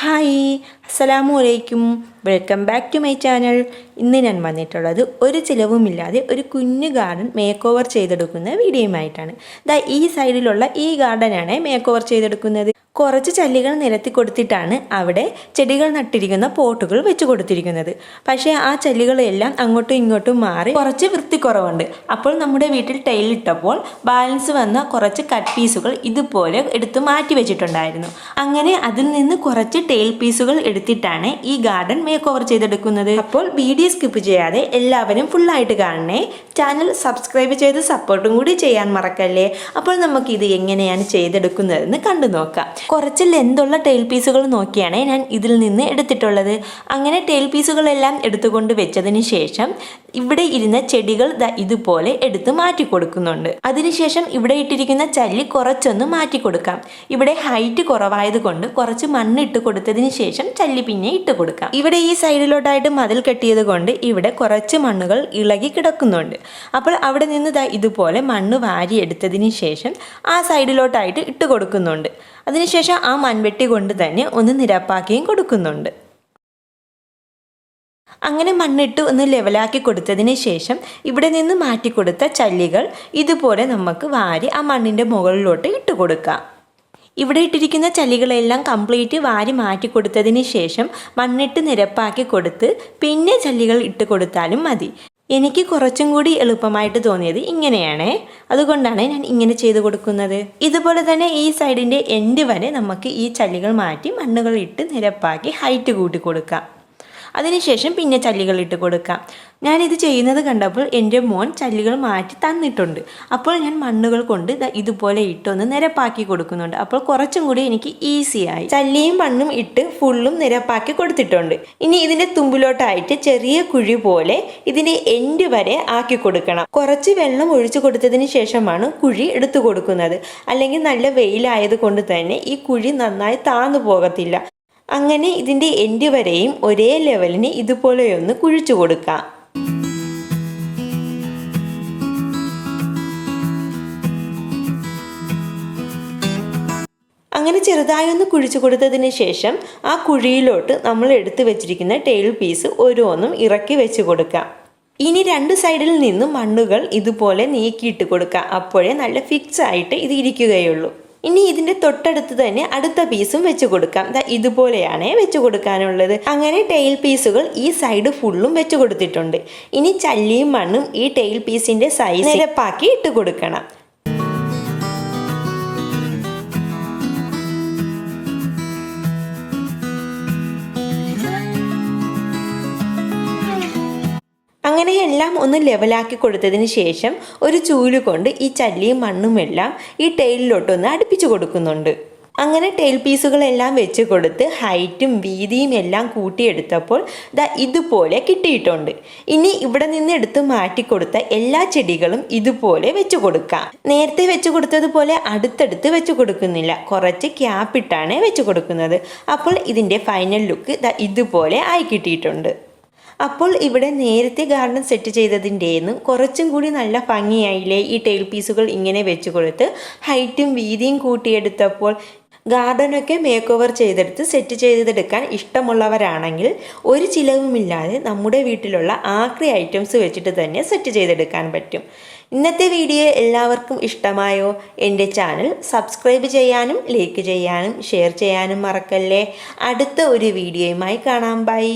Hi അസ്സലാമു അലൈക്കും. Welcome back to my channel. ഇന്ന് ഞാൻ വന്നിട്ടുള്ളത് ഒരു ചിലവുമില്ലാതെ ഒരു കുഞ്ഞു ഗാർഡൻ മേക്ക് ഓവർ ചെയ്തെടുക്കുന്ന വീഡിയോയുമായിട്ടാണ്. ദാ ഈ സൈഡിലുള്ള ഈ ഗാർഡനാണ് മേക്ക് ഓവർ ചെയ്തെടുക്കുന്നത്. കുറച്ച് ചല്ലികൾ നിരത്തി കൊടുത്തിട്ടാണ് അവിടെ ചെടികൾ നട്ടിരിക്കുന്ന പോട്ടുകൾ വെച്ച് കൊടുത്തിരിക്കുന്നത്. പക്ഷേ ആ ചല്ലികളെല്ലാം അങ്ങോട്ടും ഇങ്ങോട്ടും മാറി കുറച്ച് വൃത്തിക്കുറവുണ്ട്. അപ്പോൾ നമ്മുടെ വീട്ടിൽ ടൈലിട്ടപ്പോൾ ബാലൻസ് വന്ന കുറച്ച് കട്ട് പീസുകൾ ഇതുപോലെ എടുത്ത് മാറ്റി വെച്ചിട്ടുണ്ടായിരുന്നു. അങ്ങനെ അതിൽ നിന്ന് കുറച്ച് ടൈൽ പീസുകൾ എടുത്തിട്ടാണ് ഈ ഗാർഡൻ മേക്ക് ഓവർ ചെയ്തെടുക്കുന്നത്. അപ്പോൾ വീഡിയോ സ്കിപ്പ് ചെയ്യാതെ എല്ലാവരും ഫുള്ളായിട്ട് കാണണേ. ചാനൽ സബ്സ്ക്രൈബ് ചെയ്ത് സപ്പോർട്ടും കൂടി ചെയ്യാൻ മറക്കല്ലേ? അപ്പോൾ നമുക്ക് ഇത് എങ്ങനെയാണ് ചെയ്തെടുക്കുന്നതെന്ന് കണ്ടു നോക്കാം. കുറച്ച് ലെന്തുള്ള ടെയിൽ പീസുകൾ നോക്കിയാണ് ഞാൻ ഇതിൽ നിന്ന് എടുത്തിട്ടുള്ളത്. അങ്ങനെ ടെയിൽ പീസുകളെല്ലാം എടുത്തുകൊണ്ട് വെച്ചതിന് ശേഷം ഇവിടെ ഇരുന്ന ചെടികൾ ഇതുപോലെ എടുത്ത് മാറ്റി കൊടുക്കുന്നുണ്ട്. അതിനുശേഷം ഇവിടെ ഇട്ടിരിക്കുന്ന ചല്ലി കുറച്ചൊന്ന് മാറ്റി കൊടുക്കാം. ഇവിടെ ഹൈറ്റ് കുറവായതുകൊണ്ട് കുറച്ച് മണ്ണിട്ട് കൊടുത്തതിന് ശേഷം ചല്ലി പിന്നെ ഇട്ട് കൊടുക്കാം. ഇവിടെ ഈ സൈഡിലോട്ടായിട്ട് മതിൽ കെട്ടിയത് കൊണ്ട് ഇവിടെ കുറച്ച് മണ്ണുകൾ ഇളകി കിടക്കുന്നുണ്ട്. അപ്പോൾ അവിടെ നിന്ന് ദാ ഇതുപോലെ മണ്ണ് വാരിയെടുത്തതിന് ശേഷം ആ സൈഡിലോട്ടായിട്ട് ഇട്ട് കൊടുക്കുന്നുണ്ട്. അതിനുശേഷം ആ മൺവെട്ടി കൊണ്ട് തന്നെ ഒന്ന് നിരപ്പാക്കിയും കൊടുക്കുന്നുണ്ട്. അങ്ങനെ മണ്ണിട്ട് ഒന്ന് ലെവലാക്കി കൊടുത്തതിന് ശേഷം ഇവിടെ നിന്ന് മാറ്റിക്കൊടുത്ത ചല്ലികൾ ഇതുപോലെ നമുക്ക് വാരി ആ മണ്ണിന്റെ മുകളിലോട്ട് ഇട്ട് കൊടുക്കാം. ഇവിടെ ഇട്ടിരിക്കുന്ന ചല്ലികളെല്ലാം കംപ്ലീറ്റ് വാരി മാറ്റി കൊടുത്തതിന് ശേഷം മണ്ണിട്ട് നിരപ്പാക്കി കൊടുത്ത് പിന്നെ ചല്ലികൾ ഇട്ട് കൊടുത്താലും മതി. എനിക്ക് കുറച്ചും കൂടി എളുപ്പമായിട്ട് തോന്നിയത് ഇങ്ങനെയാണ്. അതുകൊണ്ടാണ് ഞാൻ ഇങ്ങനെ ചെയ്തു കൊടുക്കുന്നത്. ഇതുപോലെ തന്നെ ഈ സൈഡിന്റെ എൻഡ് വരെ നമുക്ക് ഈ ചല്ലികൾ മാറ്റി മണ്ണുകൾ ഇട്ട് നിരപ്പാക്കി ഹൈറ്റ് കൂട്ടി കൊടുക്കാം. അതിനുശേഷം പിന്നെ ചല്ലികൾ ഇട്ട് കൊടുക്കാം. ഞാനിത് ചെയ്യുന്നത് കണ്ടപ്പോൾ എന്റെ മോൻ ചല്ലികൾ മാറ്റി തന്നിട്ടുണ്ട്. അപ്പോൾ ഞാൻ മണ്ണുകൾ കൊണ്ട് ഇതുപോലെ ഇട്ടൊന്ന് നിരപ്പാക്കി കൊടുക്കുന്നുണ്ട്. അപ്പോൾ കുറച്ചും കൂടി എനിക്ക് ഈസിയായി ചല്ലിയും മണ്ണും ഇട്ട് ഫുള്ളും നിരപ്പാക്കി കൊടുത്തിട്ടുണ്ട്. ഇനി ഇതിന്റെ തുമ്പിലോട്ടായിട്ട് ചെറിയ കുഴി പോലെ ഇതിന്റെ എൻഡ് വരെ ആക്കി കൊടുക്കണം. കുറച്ച് വെള്ളം ഒഴിച്ചു കൊടുത്തതിന് ശേഷമാണ് കുഴി എടുത്തു കൊടുക്കുന്നത്. അല്ലെങ്കിൽ നല്ല വെയിലായത് കൊണ്ട് തന്നെ ഈ കുഴി നന്നായി താന്നു പോകത്തില്ല. അങ്ങനെ ഇതിന്റെ എൻഡ് വരെയും ഒരേ ലെവലിന് ഇതുപോലെയൊന്ന് കുഴിച്ചു കൊടുക്കാം. അങ്ങനെ ചെറുതായി ഒന്ന് കുഴിച്ചു കൊടുത്തതിന് ശേഷം ആ കുഴിയിലോട്ട് നമ്മൾ എടുത്തു വെച്ചിരിക്കുന്ന ടെയിൽ പീസ് ഓരോന്നും ഇറക്കി വെച്ച് കൊടുക്കാം. ഇനി രണ്ട് സൈഡിൽ നിന്നും മണ്ണുകൾ ഇതുപോലെ നീക്കിയിട്ട് കൊടുക്കുക അപ്പോഴേ നല്ല ഫിക്സ് ആയിട്ട് ഇത് ഇരിക്കുകയുള്ളൂ. ഇനി ഇതിന്റെ തൊട്ടടുത്ത് തന്നെ അടുത്ത പീസും വെച്ച് കൊടുക്കാം. ഇതുപോലെയാണ് വെച്ച് കൊടുക്കാനുള്ളത്. അങ്ങനെ ടെയിൽ പീസുകൾ ഈ സൈഡ് ഫുള്ളും വെച്ച് കൊടുത്തിട്ടുണ്ട്. ഇനി ചല്ലിയും മണ്ണും ഈ ടെയിൽ പീസിന്റെ സൈസ് നിരപ്പാക്കി ഇട്ട് കൊടുക്കണം. അങ്ങനെ എല്ലാം ഒന്ന് ലെവലാക്കി കൊടുത്തതിന് ശേഷം ഒരു ചൂൽ കൊണ്ട് ഈ ചല്ലിയും മണ്ണുമെല്ലാം ഈ ടെയിലിലോട്ടൊന്ന് അടുപ്പിച്ചു കൊടുക്കുന്നുണ്ട്. അങ്ങനെ ടെയിൽ പീസുകളെല്ലാം വെച്ച് കൊടുത്ത് ഹൈറ്റും വീതിയും എല്ലാം കൂട്ടിയെടുത്തപ്പോൾ ദാ ഇതുപോലെ കിട്ടിയിട്ടുണ്ട്. ഇനി ഇവിടെ നിന്ന് എടുത്ത് മാറ്റിക്കൊടുത്ത എല്ലാ ചെടികളും ഇതുപോലെ വെച്ച് കൊടുക്കാം. നേരത്തെ വെച്ച് കൊടുത്തതുപോലെ അടുത്തടുത്ത് വെച്ച് കൊടുക്കുന്നില്ല. കുറച്ച് ക്യാപ്പിട്ടാണ് വെച്ച് കൊടുക്കുന്നത്. അപ്പോൾ ഇതിന്റെ ഫൈനൽ ലുക്ക് ദാ ഇതുപോലെ ആയി കിട്ടിയിട്ടുണ്ട്. അപ്പോൾ ഇവിടെ നേരത്തെ ഗാർഡൻ സെറ്റ് ചെയ്തതിന്റെയെന്ന് കുറച്ചും കൂടി നല്ല ഭംഗിയായില്ലേ ഈ ടൈൽ പീസുകൾ ഇങ്ങനെ വെച്ച് കൊടുത്ത് ഹൈറ്റും വീതിയും കൂട്ടിയെടുത്തപ്പോൾ ഗാർഡനൊക്കെ മേക്ക് ഓവർ ചെയ്തെടുത്ത് സെറ്റ് ചെയ്തെടുക്കാൻ ഇഷ്ടമുള്ളവരാണെങ്കിൽ ഒരു ചിലവുമില്ലാതെ നമ്മുടെ വീട്ടിലുള്ള ആക്രി ഐറ്റംസ് വെച്ചിട്ട് തന്നെ സെറ്റ് ചെയ്തെടുക്കാൻ പറ്റും. ഇന്നത്തെ വീഡിയോ എല്ലാവർക്കും ഇഷ്ടമായോ? എന്റെ ചാനൽ സബ്സ്ക്രൈബ് ചെയ്യാനും ലൈക്ക് ചെയ്യാനും ഷെയർ ചെയ്യാനും മറക്കല്ലേ. അടുത്ത ഒരു വീഡിയോയുമായി കാണാം. ബൈ.